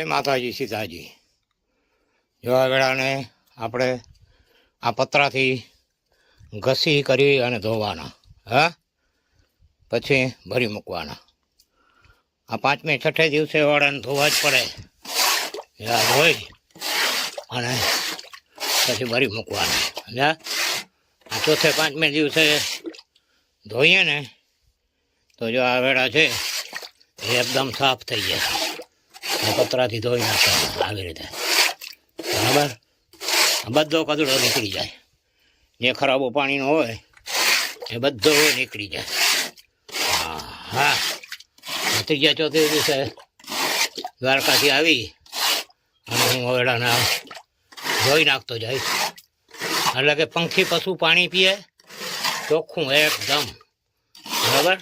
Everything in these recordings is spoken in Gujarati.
જય માતાજી સીતાજી જોવા વેળાને આપણે આ પતરાથી ઘસી કરી અને ધોવાના, હા? પછી ભરી મૂકવાના. આ પાંચમે છઠ્ઠે દિવસે વાળાને ધોવા જ પડે. યાદ હોય? અને પછી ભરી મૂકવાના, સમજ્યા? આ ચોથે પાંચમે દિવસે ધોઈએ ને, તો જો આ વેળા છે, એ એકદમ સાફ થઈ જાય આ પતરાથી ધોઈ નાખવાના આવી રીતે. બરાબર? બધો કચરો નીકળી જાય. જે ખરાબો પાણીનો હોય, એ બધો નીકળી જાય. હા હા ત્રીજા ચોથે દિવસે દ્વારકાથી આવી અને હું ઓરડાના ધોઈ નાખતો જઈશ. એટલે કે પંખી પશુ પાણી પીએ, ચોખ્ખું એકદમ. બરાબર?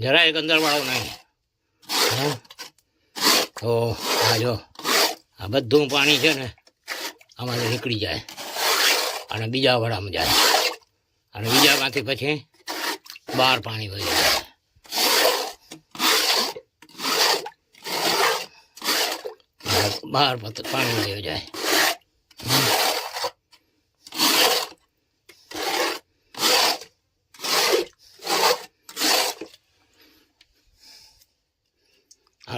જરાય ગંદરવાળો નહીં. હં? તો આ જો આ બધું પાણી છે ને, આમાંથી નીકળી જાય. અને બીજા વડામાં જાય. અને બીજામાંથી પછી બહાર પાણી વહી જાય. બહાર- પાણી વહી જાય.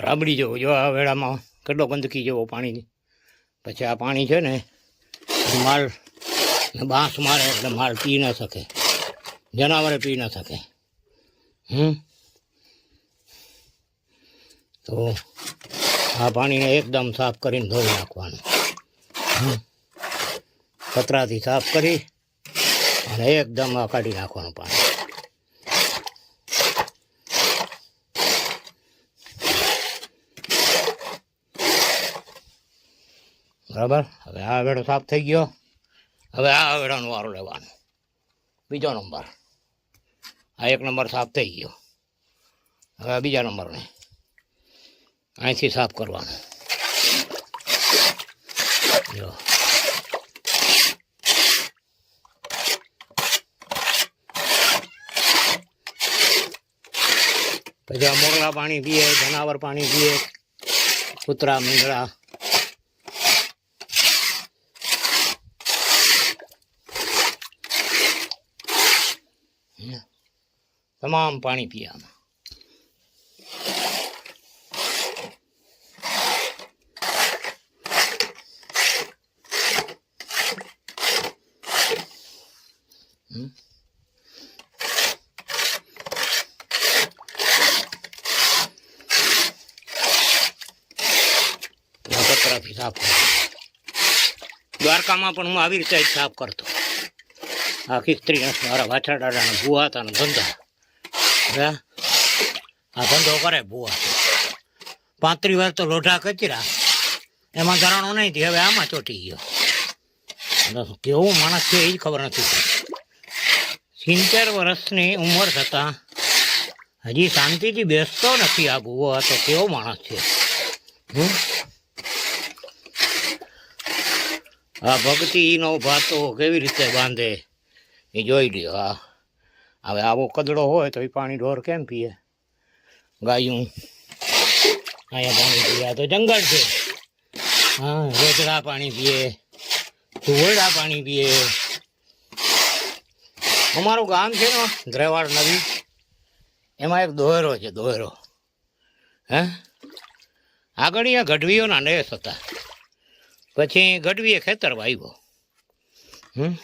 રાબડી જવું, જો આ વેળામાં કેટલો ગંદકી જેવો પાણી. પછી આ પાણી છે ને માલ બાંસ મારે એટલે માલ પી ન શકે. જનાવરે પી ન શકે. હમ? તો આ પાણીને એકદમ સાફ કરીને ધોઈ નાખવાનું. કતરાથી સાફ કરી અને એકદમ આ કાઢી નાખવાનું પાણી. બરાબર? હવે આ વેળો સાફ થઈ ગયો. હવે આ વેળાનો વારો લેવાનો. બીજો નંબર. આ એક નંબર સાફ થઈ ગયો. હવે આ બીજા નંબરને અહીંથી સાફ કરવાનો. જો. પછી આ મોરલા પાણી પીએ, જનાવર પાણી પીએ, કૂતરા મીંગડા તમામ પાણી પીવામાં હમ. સાફ દ્વારકામાં પણ હું આવી રીતે સાફ કરતો. આખી સ્ત્રી મારા વાછરડાના ભૂવા હતા ધંધા હે? આ ધંધો કરે ભૂવા. પાંત્રી વાર તો લોઢા કચરા. એમાં ધરાણો નહીં થી હવે આમાં ચોટી ગયો. કેવો માણસ છે એ જ ખબર નથી સિત્તેર વર્ષની ઉંમર થતાં હજી શાંતિથી બેસતો નથી આ ભૂવો, આ તો કેવો માણસ છે. હમ? આ ભક્તિનો ભાતો કેવી રીતે બાંધે? એ જોઈ લ્યો, હા. હવે આવો કદડો હોય તો એ પાણી ઢોર કેમ પીએ? ગાયું. અહીંયા પાણી પીએ. તો જંગલ છે. હા, રોજડા પાણી પીએ, ધુવડા પાણી પીએ. અમારું ગામ છે ને, દ્રેવાડ નદી. એમાં એક દોહેરો છે, દોહેરો. હે? આગળ અહીંયા ગઢવીઓના નેસ હતા. પછી ગઢવીએ ખેતર વાવ્યો હમ?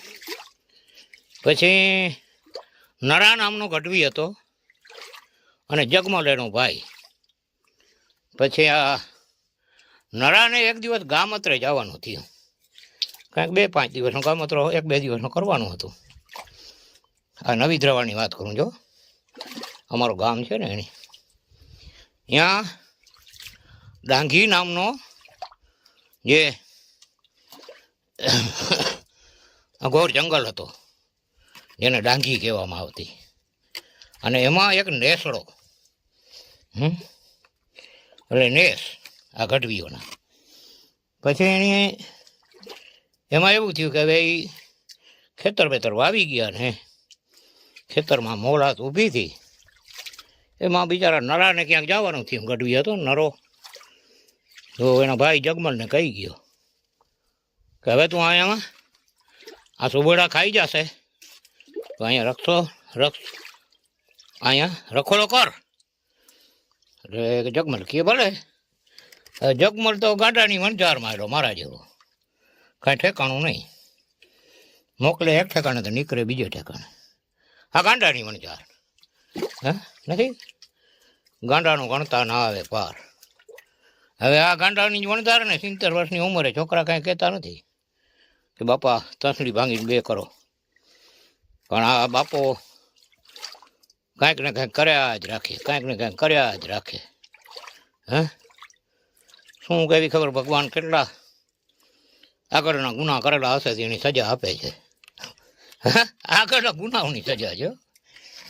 પછી નરા નામનો ગઢવી હતો અને જગમલેનો ભાઈ. પછી આ નરાને એક દિવસ ગામત્રે જવાનું થયું. કાંઈક બે પાંચ દિવસનો ગામત્રો એક બે દિવસનો કરવાનું હતું. આ નવી દ્રવાની વાત કરું જો અમારું ગામ છે ને એની. ત્યાં ડાંગી નામનો જે ઘોર જંગલ હતો. જેને ડાંગી કહેવામાં આવતી. અને એમાં એક નેસડો, હમ? એટલે નેસ, આ ગઢવીઓના. પછી એની, એમાં એવું થયું કે ભાઈ ખેતર બેતર વાવી ગયા ને, ખેતરમાં મોલાત ઊભી હતી. એમાં બિચારા નરાને ક્યાંક જવાનું થયું. ગઢવી હતો નરો. તો એના ભાઈ જગમલને કહી ગયો કે હવે તું અહીંયા આ સુબોડા ખાઈ જશે. તો અહીંયા રક્ષો રખ. અહીંયા રખોલો કર. એટલે જગમલ કે ભલે. જગમલ તો ગાંડાની વંચાર માર્યો, મારા જેવો. કાંઈ ઠેકાણું નહીં. મોકલે એક ઠેકાણે તો નીકળે બીજે ઠેકાણે. આ ગાંડાની વણઝાર. હે? નથી? ગાંડાનું ગણતા ના આવે પાર. હવે આ ગાંડાની જ વણતાર ને સિત્તેર વર્ષની ઉંમરે છોકરા કાંઈ કહેતા નથી? કે બાપા તસડી ભાંગીને બે કરો. પણ આ બાપો કાંઈક ને કાંઈક કર્યા જ રાખે, કાંઈક ને કાંઈક કર્યા જ રાખે. હે? શું કેવી ખબર ભગવાન કેટલા આગળના ગુના કરેલા હશે તેની સજા આપે છે. હા? આગળના ગુનાઓની સજા છે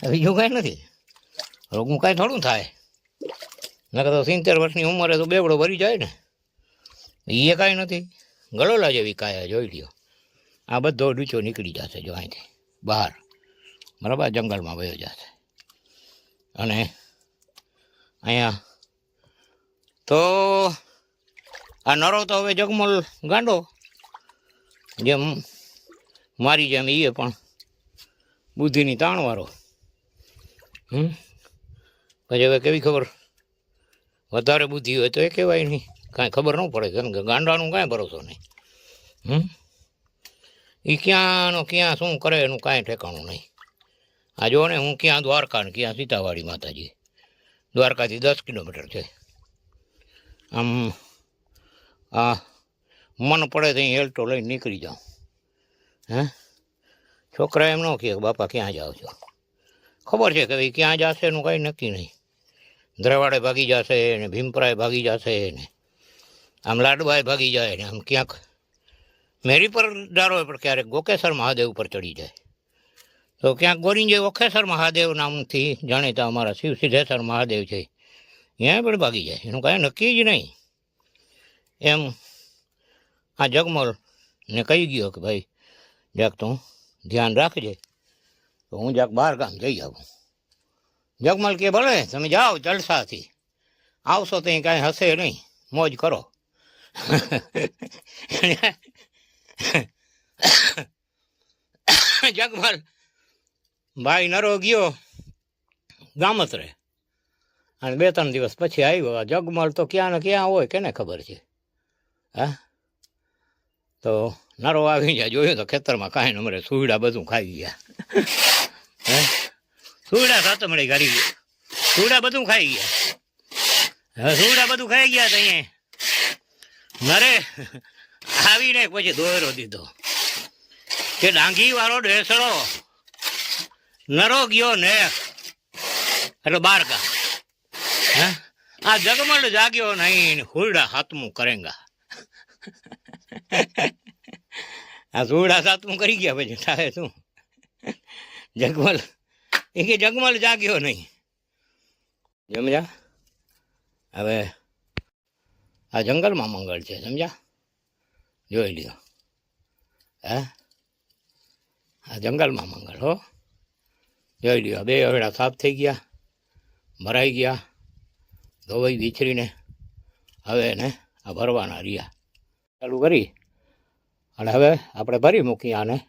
બીજું કાંઈ નથી. રોગનું કાંઈ થોડું થાય. નકર તો સિત્તેર વર્ષની ઉંમરે તો બેવડો ભરી જાય ને. એ કાંઈ નથી. ગળોલા જેવી કાયા જોઈ લ્યો. આ બધો ડૂચો નીકળી જશે જો અહીંથી. બહાર. બરાબર, જંગલમાં વયો જશે અને અહીંયા તો આ નરો તો હવે જગમલ ગાંડો, જેમ મારી જેમ એ પણ બુદ્ધિની તાણવાળો હમ? પછી હવે કેવી ખબર? વધારે બુદ્ધિ હોય તો એ કહેવાય નહીં. કાંઈ ખબર ન પડે, કેમ કે ગાંડાનું કાંઈ ભરોસો નહીં. હમ? એ ક્યાંનો ક્યાં શું કરે એનું કાંઈ ઠેકાણું નહીં. આ જો ને હું ક્યાં દ્વારકા ને ક્યાં સીતાવાડી માતાજી. દ્વારકાથી દસ કિલોમીટર છે. આમ, આ, મન પડે તો હેલટો લઈને નીકળી જાઉં. હે? છોકરા એમ ન કહે કે બાપા ક્યાં જાઓ છો? ખબર છે કે ભાઈ ક્યાં જશે એનું કાંઈ નક્કી નહીં. દ્રવાડે ભાગી જશે ને ભીમપરાએ ભાગી જશે ને આમ લાડબાએ ભાગી જાય ને આમ ક્યાંક મેરી પર ડારો હોય, પણ ક્યારેક ગોકેશ્વર મહાદેવ ઉપર ચડી જાય. તો ક્યાંક ગોરીંજે ઓખેશ્વર મહાદેવ નામથી જાણીતા અમારા શિવ સિદ્ધેશ્વર મહાદેવ છે. ત્યાં પણ ભાગી જાય. એનું કાંઈ નક્કી જ નહીં. એમ આ જગમલ ને કહી ગયો કે ભાઈ જાક તું, ધ્યાન રાખજે. તો હું જાક બહાર ગામ જઈ આવું. જગમલ કે, ભલે, તમે જાઓ જલસાથી. આવશો તો કાંઈ હશે નહીં. મોજ કરો. જગમલ. ભાઈ નરો ગયો. ગામતરે અને બે ત્રણ દિવસ પછી આવ્યો. જગમાલ તો ક્યાં ને ક્યાં હોય કેને ખબર છે? હા? તો નરો આવી જાય જોયું તો ખેતરમાં કાંઈ નમરે સુવિડા બધું ખાઈ ગયા. હે? સુઈડા સાતમડી ગાડી ગયા સુઈડા બધું ખાઈ ગયા. સુઈડા બધું ખાઈ ગયા તો અહીંયા. નરે. આવીને પછી દોયરો દીધો. કે ડાંગી વાળો ઢેસડો નરો ગયો ને, એટલે બાર કા આ જગમલ જાગ્યો નહીં હુરડા હાથમું કરેંગા. આ સુરડા સાતમું કરી ગયા પછી થાય શું? જગમલ એ કે જગમલ જાગ્યો નહીં. સમજ્યા? હવે આ જંગલમાં મંગળ છે, સમજ્યા? જોઈ લ્યો. હે? આ જંગલમાં મંગળ, હો. જોઈ લ્યો બે અવેડા સાફ થઈ ગયા ભરાઈ ગયા, ધોવાઈ વિચરીને હવે એને આ ભરવાના રહ્યા. ચાલુ કરી. અને હવે આપણે ભરી મૂકીએ આને.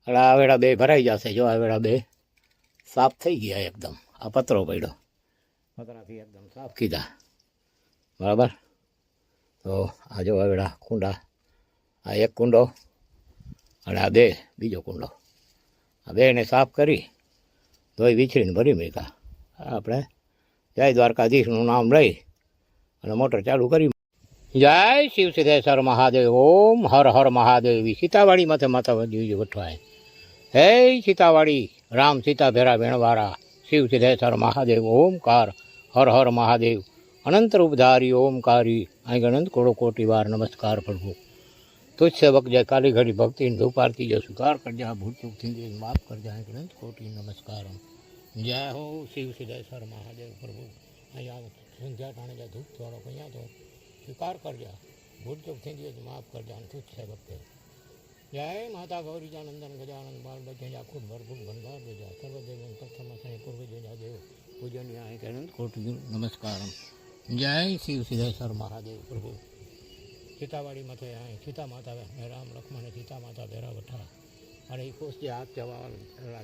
એટલે આ વેળા બે ભરાઈ જશે, જો આ વેળા બે સાફ થઈ ગયા એકદમ. આ પતરો પડ્યો. પતરાથી એકદમ સાફ કીધા. બરાબર? તો આ જો વેળા કુંડા આ એક કુંડો અને આ બે, બીજો કુંડો. આ બેને સાફ કરી ધોઈ વિછરીને ભરી મૂક્યા. આપણે જય દ્વારકાધીશનું નામ લઈ અને મોટર ચાલુ કરી. જય શિવ સિદ્ધેશ્વર મહાદેવ, ઓમ હર હર મહાદેવ. સીતાવાડી માથે માતા દેવી વઠવાય હે સીતાવાડી, રામ સીતા ભેરા ભેણવારા શિવ સિદ્ધેશ્વર મહાદેવ, ઓમકાર હર હર મહાદેવ. અનંત રૂપધારી, ઓમકારી. અહીં અનંત કોડો કોટી વાર નમસ્કાર પ્રભુ. તુજ સેવક જય કાલી ઘડી ભક્તિ ધૂપ આરતી જો સ્વીકાર કરજા ભૂલ ચૂકથી માફ કરજા અહીં અનંત કોટી નમસ્કાર જય હો શિવ સિદ્ધેશ્વર મહાદેવ પ્રભુ અહીંયા સંધ્યા ટાણે જાય ધૂપ થોડો અહીંયા તો સ્વીકાર કરજા ભૂલ ચૂક થઈ ગયો તો માફ કરજા અને તુજ સેવક તે જય માતા ગૌરીજા નંદન ગજાનંદ બાળ બચ્ચા ખુદ ભરભૂત ભંડાર બેજા સર્વદેવ પ્રથમ સાંઈ પૂર્વ જોજા દેવ પૂજનીય અહીં અનંત કોટી નમસ્કાર જય શિવ સિદ્ધેશ્વર મહાદેવ પ્રભુ સીતાવાડી માથે અહીં સીતા માતા રામ, લક્ષ્મણ સીતા માતા ભેરા વઠા. અને એ જે હાથ જવા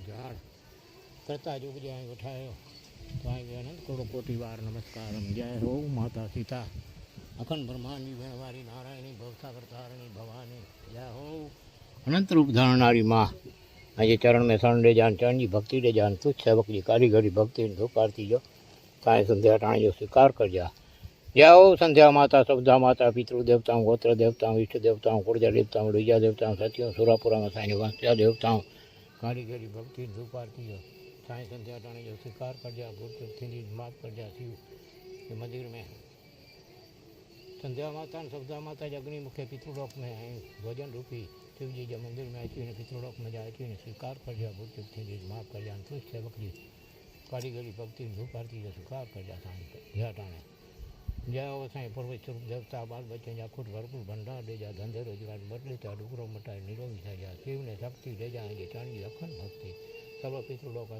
ઝાડ કરતા જ ઉપજે અહીં ઉઠાયો તો અહીં અનંત કરોડો કોટી વાર નમસ્કાર જય હો માતા સીતા. અખંડ બ્રહ્માંડની વેણવારી નારાયણી ભવતા કરતારણી ભવાની. જય હો. અનંત રૂપ ધારણારી માં. આજે ચરણ મેં શરણ દે જાન, ચરણજી ભક્તિ દે જાન. તુચ્છ સેવકજી, કારીગરી ભક્તિ ધોકારતી જો. કાંઈ સંધ્યા ટાણી જો સ્વીકાર કરજા. જય હો સંધ્યા માતા શબ્દા માતા પિતૃ દેવતાઓ ગોત્ર દેવતાઓ ઈષ્ટ દેવતાઓ કુળજા દેવતાઓ ડુજા દેવતાઓ સત્યો સુરાપુરામાં સાંઈ વાંસ્યા દેવતાઓ કારીગરી ભક્તિ ધૂપારતી જો સાંઈ સંધ્યા ટાણી જો સ્વીકાર કરજા ભૂતથી માફ કરજા શિવ ये मंदिर में संध्या माता और सब्दा माता जी अग्नि मुखे पितृलोक में हैं भोजन रूपी शिव जी जो मंदिर में अची ने पितृलोक में जाए अची ने स्वीकार कर दिया भूत चुप थी माफ कर दिया तुझ सेवक जी कारीगरी भक्ति धूप आरती जो स्वीकार कर दिया साईं जय टाणे જ્યાં વસાય પર્વત સ્વરૂપ દેવતા બાલ બચ્ચન આખું ભરપૂર ભંડાર દેજા ધંધે રોજગાર બદલેતા ડુકરો મટાય, નિરોગી થયા શિવને શક્તિ દેજા આજે ચાંદી અખંડ ભક્તિ. સર્વ પિતૃલોક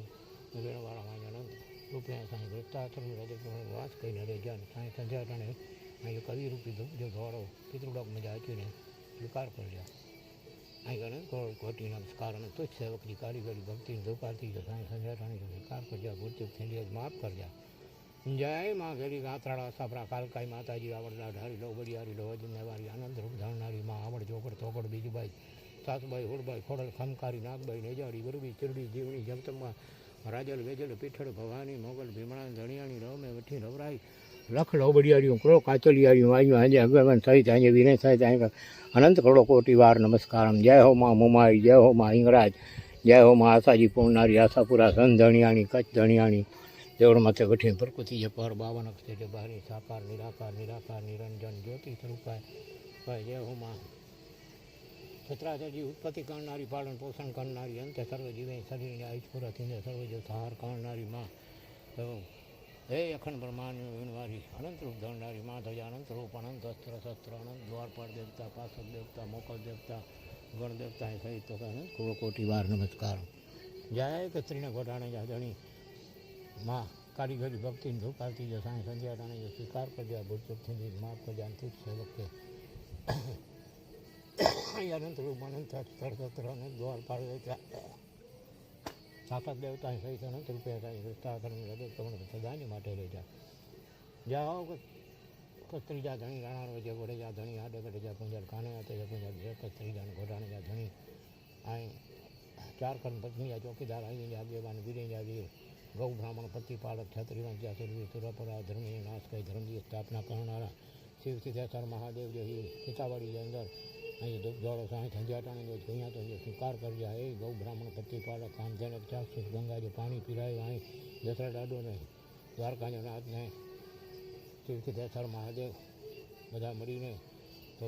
વેણવાળા આનંદ રૂપિયા સાંઈ વૃત્તાશ્રમ રજપ્રમાણ વાસ કહીને રેજાન સાંઈ સંધ્યાટાણે અહીં કવિરૂપી જો ધોળો પિતૃલોક મજા આચીને સ્વીકાર કર્યા અહીં ગણ ઘટીના કારણ તો જ સેવકની કારીગરી ભક્તિની ધોપાતી સાંઈ સંધ્યાટાણી સ્વીકાર કર્યા ગુરુદેવ ખેંડિયા માફ કર્યા જય માં ઘેરી ગાત્રાળા સાપરા કાલકાઈ માતાજી આવડલા ઢારી લો બડિયારી લો વજનેવારી આનંદ રૂપ ધારનારી માં આવડ ચોકડ થોકડ બીજુભાઈ સાસુબાઈ હોડબાઈ ખોડલ ખમકારી નાગભાઈ નેજાડી ગરબી ચીરડી, જીવણી, જગતમાં રાજલ, વેજલ, પીઠળ, ભવાની, મોગલ, ભીમણા, ધણિયાણી, રમે, વઠી રવરાઈ લખ લોબડિયાળીઓ ક્રો કાચલિયાળીઓ આવ્યું આજે અગવન સહિત આજે, વિનય સહિત અહીં અનંત કરોડો કોટી વાર નમસ્કારમ. જય હો માં મુમાઈ, જય હો માં હિંગરાજ જય હો માં આશાજી પૂર્ણારી, આશાપુરા સન ધણિયાણી કચ્છ ધણિયાણી દેવળ માથે ગઠી પ્રકૃતિ જે પર બાવન અક્ષર જે બહારી સાકાર નિરાકાર નિરાકાર નિરંજન જ્યોતિ સ્વરૂપાય ભાઈ જય હો માં સત્રાચાર્ય ઉત્પત્તિ કરનારી પાલન પોષણ કરનારી અંતે સર્વ જીવે શરીરને આયુષ્પુરા થઈને સર્વ જો સહાર કરનારી માં તો હે અખંડ બ્રહ્માંડ વિણવારી અનંત રૂપ ધરનારી માં ધજા અનંત રૂપ અનંત અસ્ત્ર શસ્ત્ર અનંત દ્વારપાળ દેવતા પાસક દેવતા મોકલ દેવતા ગણ દેવતા એ સહિત તો અનંત કરોડો કોટી વાર નમસ્કાર જય કત્રીને ઘોટાણે જાજણી માં કારીગરી ભક્તિને ધૂપાતી જો સાંઈ સંધ્યા રાણી જો સ્વીકાર કરજો ભૂતચૂક થઈ માફ કરજો તુજ છે વખતે અનંત રૂપ અનંત સત્ર અનંત દ્વાર પાડ સાતક દેવતા સહિત અનંત રૂપિયા થાય રસ્તા ધર્મ હૃદય તમને સદાની માટે રહેજા જાઓ કસ્ત્રીજા ધણી, રાણા જે ઘોડે જા ધણી, આડે ગડેજા પૂંજર કાને આતે જા પૂંજર જે કસ્ત્રીજા ઘોડાણે જા ધણી, અહીં ચાર ખંડ પત્ની ચોકીદાર, અહીં જા આગેવાન વીરે જા ગૌ બ્રાહ્મણ પ્રતિપાલક પાલક છત્રીવંશ જા સુરવીર સુરપરા ધર્મી નાશ કઈ ધર્મની સ્થાપના કરનારા શિવ, સિદ્ધેશ્વર, મહાદેવ જે સીતાવાડી અંદર અહીં જોડો સાંઈ સંજાટાને જો અહીંયા તો જો સ્વીકાર કરજે એ ગૌ બ્રાહ્મણ પ્રતિપાલક પાલક કામધેનક ચાક્ષુષ ગંગા જે પાણી પીરાયું, અહીં દસરા દાડો નહીં દ્વારકાનો નાથ નહીં શિવ, સિદ્ધેશ્વર, મહાદેવ બધા મળીને તો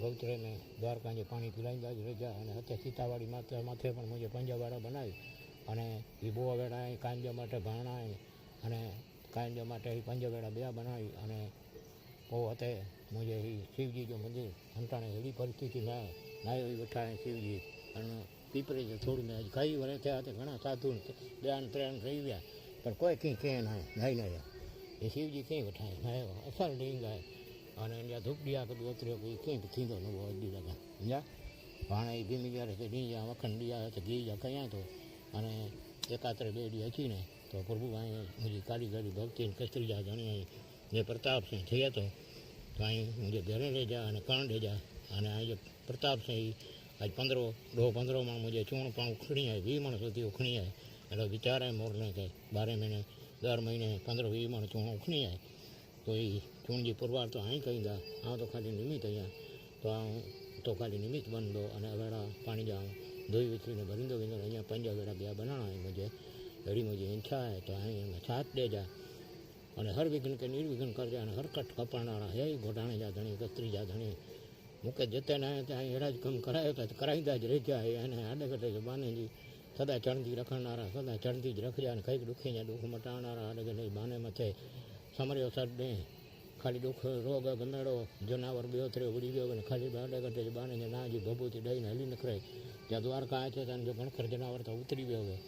ગૌત્રને દ્વારકાને પાણી પીરાઈ જ રજા અને અત્યારે સીતાવાડી માથે માથે પણ મુજબ પંજાબવાળા બનાવી અને એ બહુ વેળા કાંજે માટે ભણાય અને કાંજે માટે એ પંજે વેળા બે બનાવી અને બહુ હતે મુજે એ શિવજીનું મંદિર અંટાણે એવી પરિસ્થિતિ ના નાયો એ વઠાણે શિવજી અને પીપરી જે છોડીને કઈ વરે થયા તે ઘણા સાધુ બ્યાન ત્રણ રહી ગયા, પણ કોઈ કંઈ કહે ના નહીં નહીં એ શિવજી કંઈ વઠાય નાયો અસર ડીંગાય અને ત્યાં ધૂપડિયા કદું ઉતર્યો કે કંઈ થીંદો ન હોય દીધા જ્યાં ભાણે ભીમી ગયા તો ડીજા વખણ ડીજા તો ગીજા કયા તો અને એકાત્ર બેડી હચીને તો પ્રભુ અહીં મારી કારીગરી ભક્તિ કસ્તરી જા જાણે જે પ્રતાપ સિંહ થયો હતો તો અહીં હું જે ઘરે લઈ જા અને કાંડ લઈ જા. અને અહીં જે પ્રતાપ સિંહ, આજ પંદરો દો પંદરોમાં મુજે ચૂણ પણ ઉખણી આવે વી મણ સુધી ઉખણી આવે એટલે વિચારે મોરને કે બારે મહિને, દર મહિને પંદર વી મણ ચૂણ ઉખણી આવે તો એ ચૂણજી પુરવાર તો અહીં કહી દા આ તો ખાલી નિમિત્ત અહીંયા. તો આ તો ખાલી નિમિત્ત બનતો અને અવેડા પાણી જાઉં. ધોઈ વીછીને ભરીંદો વીંદો અહીંયા પંજાગરા બે બનાણો એ મુજે હરી મુજે ઈચ્છા હે તો અહીં એમાં સાથ દેજા અને હર વિઘ્ન કે નિર્વિઘ્ન કરજે અને હરકટ કપાણાણા હે ઘોટાણે જા ધણી કતરી જા ધણી. મુકે જતે ને ત્યાં એડા જ કમ કરાયો તો કરાવી દા જ રહી જાય. અને આડે કટે બાનેજી સદા ચણતી રખણનારા સદા ચણતી જ રખજા અને કંઈક દુઃખી ને દુઃખ મટાવનારા આડે કટે બાને મથે સમર્યો સડને ખાલી દુઃખ, રોગ ગમેડો જનાવર બેહતરે ઉડી ગયો અને ખાલી આડે કટે બાને ના જે ભભૂતી દઈને હલી નખરાય કે દ્વારકા છે અને જો ઘણખર જનાવર તો ઉતરી ગયો હોય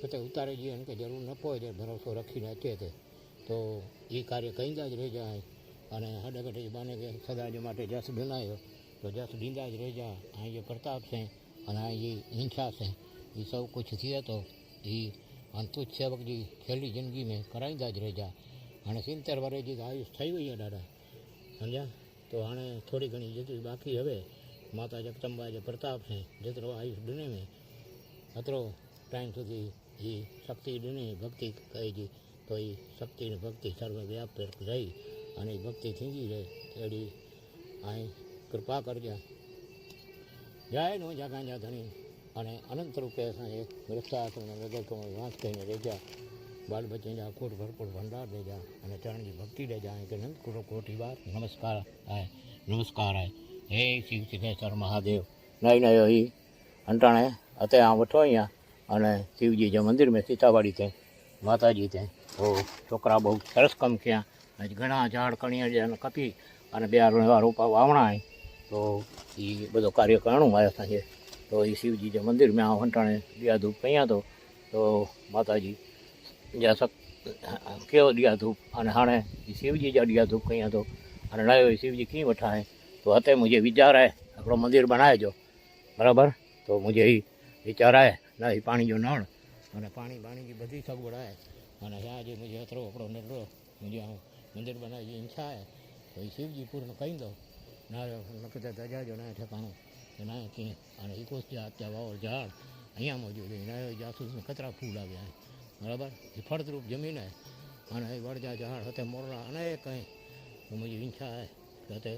તો તે ઉતારે જઈએ અને કે જરૂર ન પહોંચે ભરોસો રાખીને અચે તે તો એ કાર્ય કંઈદા જ રહી જાય અને હડગટે બાને કે સદાજ માટે જસ બનાવ્યો તો જસ દીંદા જ રહી જાય આ જે પ્રતાપ છે અને આ જે હિંસા છે એ સૌ કુછ થયે તો એ અંતુજ સેવકજી છેલ્લી જિંદગી મેં કરાઈંદા જ રહી જા हाणे सिंतर वरे जी त आयुष ठही वई आहे ॾाढा सम्झा तो हाणे थोरी घणी जेकी बाक़ी हवे માતા જગદંબા જે પ્રતાપ છે, જેતરો આયુષ દુને મેં અતરો ટાઈમ સુધી એ શક્તિ દુને ભક્તિ કહે છે તો એ શક્તિની ભક્તિ સર્વ વ્યાપ રહી અને ભક્તિ થીંજી રહે. એડી અહીં કૃપા કરજે. જાયનો જાગાંજા ધણી. અને અનંત રૂપે અસાંજે વૃક્ષાશ્રમને હૃદયકમળ વાંસ કહીને રહેજા બાલ બચ્ચીને અખૂટ ભરપૂર ભંડાર દેજા અને ચરણની ભક્તિ દેજા અહીં કે નંદ કોટી વાર નમસ્કાર. આય. નમસ્કાર, આય. હે, શિવ સિદ્ધેશ્વર મહાદેવ નહીં નહીં અહીં અંટાણે અત્યારે આ વઠો અહીંયા, અને શિવજી જે મંદિર મેં સીતાવાડી ત્યાં માતાજી ત્યાં ઓ છોકરા બહુ સરસ કમ ક્યાં આજે ઘણા ઝાડ કણિયા અને કપી, અને બે રોપા વાવણા તો એ બધો કાર્ય કરણું મારા સાથે તો એ શિવજી જે મંદિર મેં આ વંટાણે દિયા ધૂપ કહ્યા તો તો માતાજી જ્યાં શક કેવો દિયા ધૂપ અને હાણે એ શિવજી જ્યાં દિયા ધૂપ કહ્યા તો, અને લાયો શિવજી કી વઠાય? तो अतः मुझे विचार है આપણો મંદિર બનાવે જો બરાબર? તો મુજે એ વિચાર આવે ના એ પાણી જો નળ. અને પાણી બાણીની બધી સગવડ આવે અને ત્યાં જે મુજે અતરો આપણો નડરો મુજે મંદિર બનાવે જે ઈચ્છા આવે તો એ શિવજી પૂર્ણ કહી દો ના નકતા ધજા જો ના, ઠેકાણું. ના ક્યાં અને એ કોસ જ્યાં ત્યાં વાવર ઝાડ, અહીંયા મોજું છે. એના જાસૂસને કચરા ફૂલ આવ્યા બરાબર? એ ફળદ્રુપ જમીન અને એ વડજા ઝાડ હતે મોરલા અનેક કંઈ મુજબ ઈચ્છા આવે તો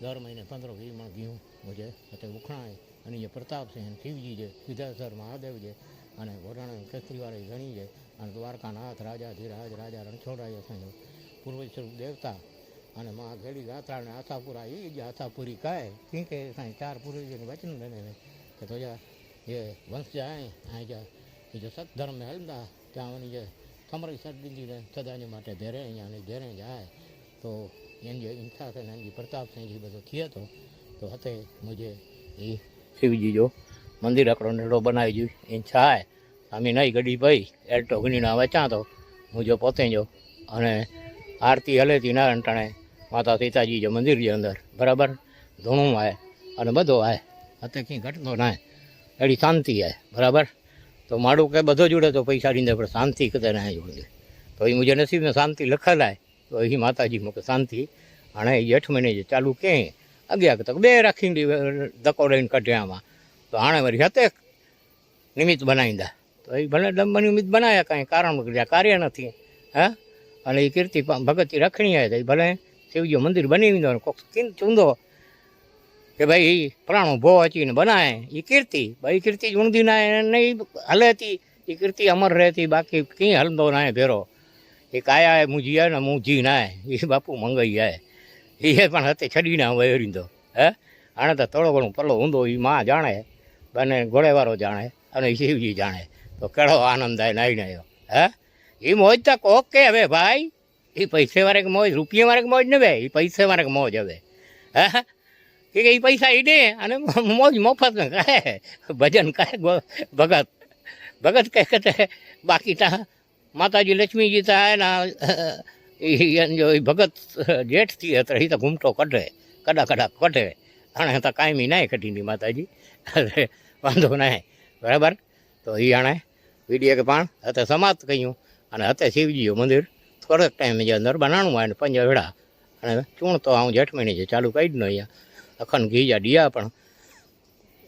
દર મહિને પંદર વીસ મણ ઘીઉં જે તે ઉખણાય અને જે પ્રતાપ છે અને શિવજી છે સિદ્ધેશ્વર મહાદેવ છે અને વરણ કેસરીવાળી ગણી છે. અને દ્વારકાનાથ રાજા, ધીરાજ રાજા, રણછોડરાય સાંજો પૂર્વજ સ્વરૂપ દેવતા અને મા ગેડી ગાત્રા અને આશાપુરા એ જે આશાપુરી કાય કે કે સાંઈ ચાર પૂર્વજોને વચન લઈને કે તો જા, જે વંશ જાય અહીં જા, એ જો સત્ધર્મ હલતા ત્યાં જે સમરી સદગીજી સદાની માટે ઘેરે અહીંયા અને ઘેરે જાય. તો જે ઈચ્છા છે ને પ્રતાપસિંહજી બધો થયો હતો તો હતે મુજે એ શિવજી જો મંદિર આકડો નેડો બનાવી જોયું ઈચ્છા આય આમી નહીં ગડી ભાઈ એલટો ઘણીના વેચાં તો. હું જો પોતે જો, અને આરતી હલેતી નારાયણ ટાણે માતા સીતાજી જો મંદિર જે અંદર, બરાબર? ધૂણું આવે અને બધો આવે અત્યારે કંઈ ઘટતો ના એડી શાંતિ આવે બરાબર? તો માડું કે બધો જોડે તો પૈસા રીંદે પણ શાંતિ કદાચ ના જોડે. તો એ મુજબ નસીબને શાંતિ લખેલાય. તો એ માતાજી મૂકે શાંતિ. અને જેઠ મહિને જે ચાલુ કે, અગિયાર તક બે રાખીને ધક્કો લઈને કઢ્યામાં તો હાણે વરી હતે નિમિત્ત બનાવી દા તો એ ભલે ડંબ નિમિત્ત બનાવ્યા કાંઈ કારણ કર્યા કાર્ય નથી. હા? અને એ કીર્તિ ભગતથી રખણી આવે તો. ભલે શિવજી મંદિર બનાવી દો કોક ચૂંદો કે ભાઈ ફલાણો ભો હચીને બનાવે એ કીર્તિ, ભાઈ કીર્તિ ઊંધી ના નહીં હલેતી એ કીર્તિ અમર રહેતી, બાકી કંઈ હલદો ના ભેરો. એ કાયા એ મુજી આવે ને મુજી ના એ બાપુ મંગાઈ જાય. એ પણ હતે છડીને વહેરીંદો હે? આણે તો તળો ઘણો પલ્લો ઊંધો એ માં જાણે. અને ઘોડેવાળો જાણે અને શિવજી જાણે. તો કેળો આનંદ આવે નાઈને આવ્યો હે? એ મોજ તો ઓકે હવે ભાઈ? એ પૈસે કે મોજ, રૂપિયા કે મોજ ને બે? એ પૈસે કે મોજ હવે. હે? કે એ પૈસા એ દે અને મોજ મફત ને કહે ભજન કહે ભગત. ભગત કહે બાકી તા માતાજી લક્ષ્મીજી તો એના ભગત જેઠથી હતા એ તો ઘૂમટો કઢે કડા કડા કઢે. હાણે તો કાયમી નાય કઢીની માતાજી. વાંધો નાય. બરાબર? તો એ આણે વીડિયો કે પણ હતે સમાપ્ત કહ્યું અને હતે શિવજીઓ મંદિર, થોડોક ટાઈમ જે અંદર બનાવવાનું હોય ને પંજા વેળા. અને ચૂણ તો હું જેઠ મહિને જે ચાલુ કરી દઉં અહીંયા. અખંડ ઘી જા ડિયા પણ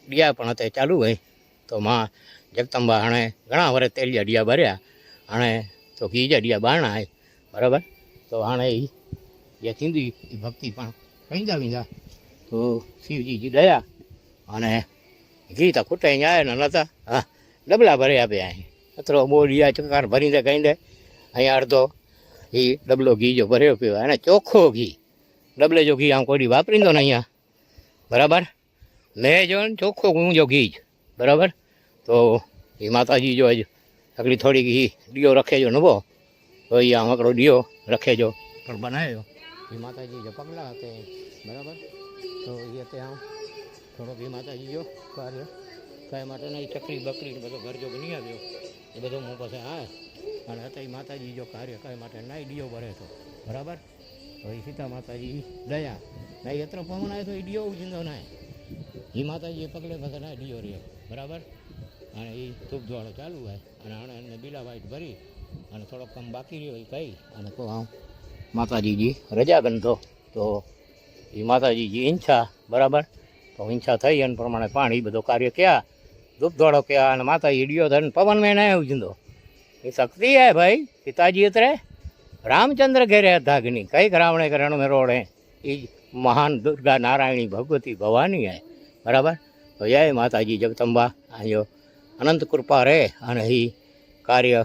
ડિયા પણ અત્યારે ચાલુ હોય. તો માં જગદંબા હાણે ઘણા વર્ષ તેલિયા ડિયા ભર્યા. હાણે તો ઘી જા ડિયા બારણા બરાબર? તો હાણે એ જે થીંદી એ ભક્તિ પણ કહીંદા વિંદા તો શિવજીજી દયા અને ગીતા તો ખૂટે અહીંયા આવે ને નતા, હા, ડબલા ભરી આપ્યા અહીં અતરો મોડિયા ચકાર ભરીને કહી દે અહીંયા અડધો એ ડબલો ઘી જો ભર્યો પીવા, અને ચોખ્ખો ઘી. ડબલે જો ઘી આમ કોઈ વાપરી દો ને અહીંયા, બરાબર? મેં જો ને ચોખ્ખો હું જો ઘી જ, બરાબર? તો એ માતાજી જો જ આગળ થોડી ઘી ડીયો રખેજો નવો તો એ આમ આકડો ડીયો રખેજો પણ બનાવ્યો એ માતાજી જો પગલા હતે બરાબર તો એ તે આમ થોડો બી માતાજી જો કાર્ય કાંઈ માટે નહીં ચકરી બકરી ને બધો ઘર જો બની આવ્યો એ બધો હું પાસે હા અને હતા એ માતાજી જો કાર્ય કાંઈ માટે નાઈ ડીયો ભરે તો બરાબર તો એ સીતા માતાજી દયા ના એત્ર પવન આવે તો એ ડીયો ઉજીંદો ના એ માતાજી એ પગલે પગલે ના ડીયો રહ્યો બરાબર અને એ ધૂપધોળો ચાલુ હોય. અને આણે એમને બીલા વાઈટ ભરી અને થોડોક કામ બાકી રહ્યો એ કહી અને કહો, આમ માતાજીજી, રજા ગંધો તો એ માતાજીજી ઈચ્છા, બરાબર? તો ઈચ્છા થઈ એને પ્રમાણે પાણી બધો કાર્ય ક્યાં? ધૂપધોળો ક્યાં? અને માતાજી ડીયો થઈને પવન મેં ના ઉજંદો એ શક્તિ હે ભાઈ, પિતાજી અત્રે રામચંદ્ર ઘેરે ધાગની કંઈક રાવણે કરણ મેરોડે એ મહાન દુર્ગા નારાયણી ભગવતી ભવાની હે. બરાબર? તો જય માતાજી જગદંબા, આયો. અનંત કૃપા રહે અને એ કાર્ય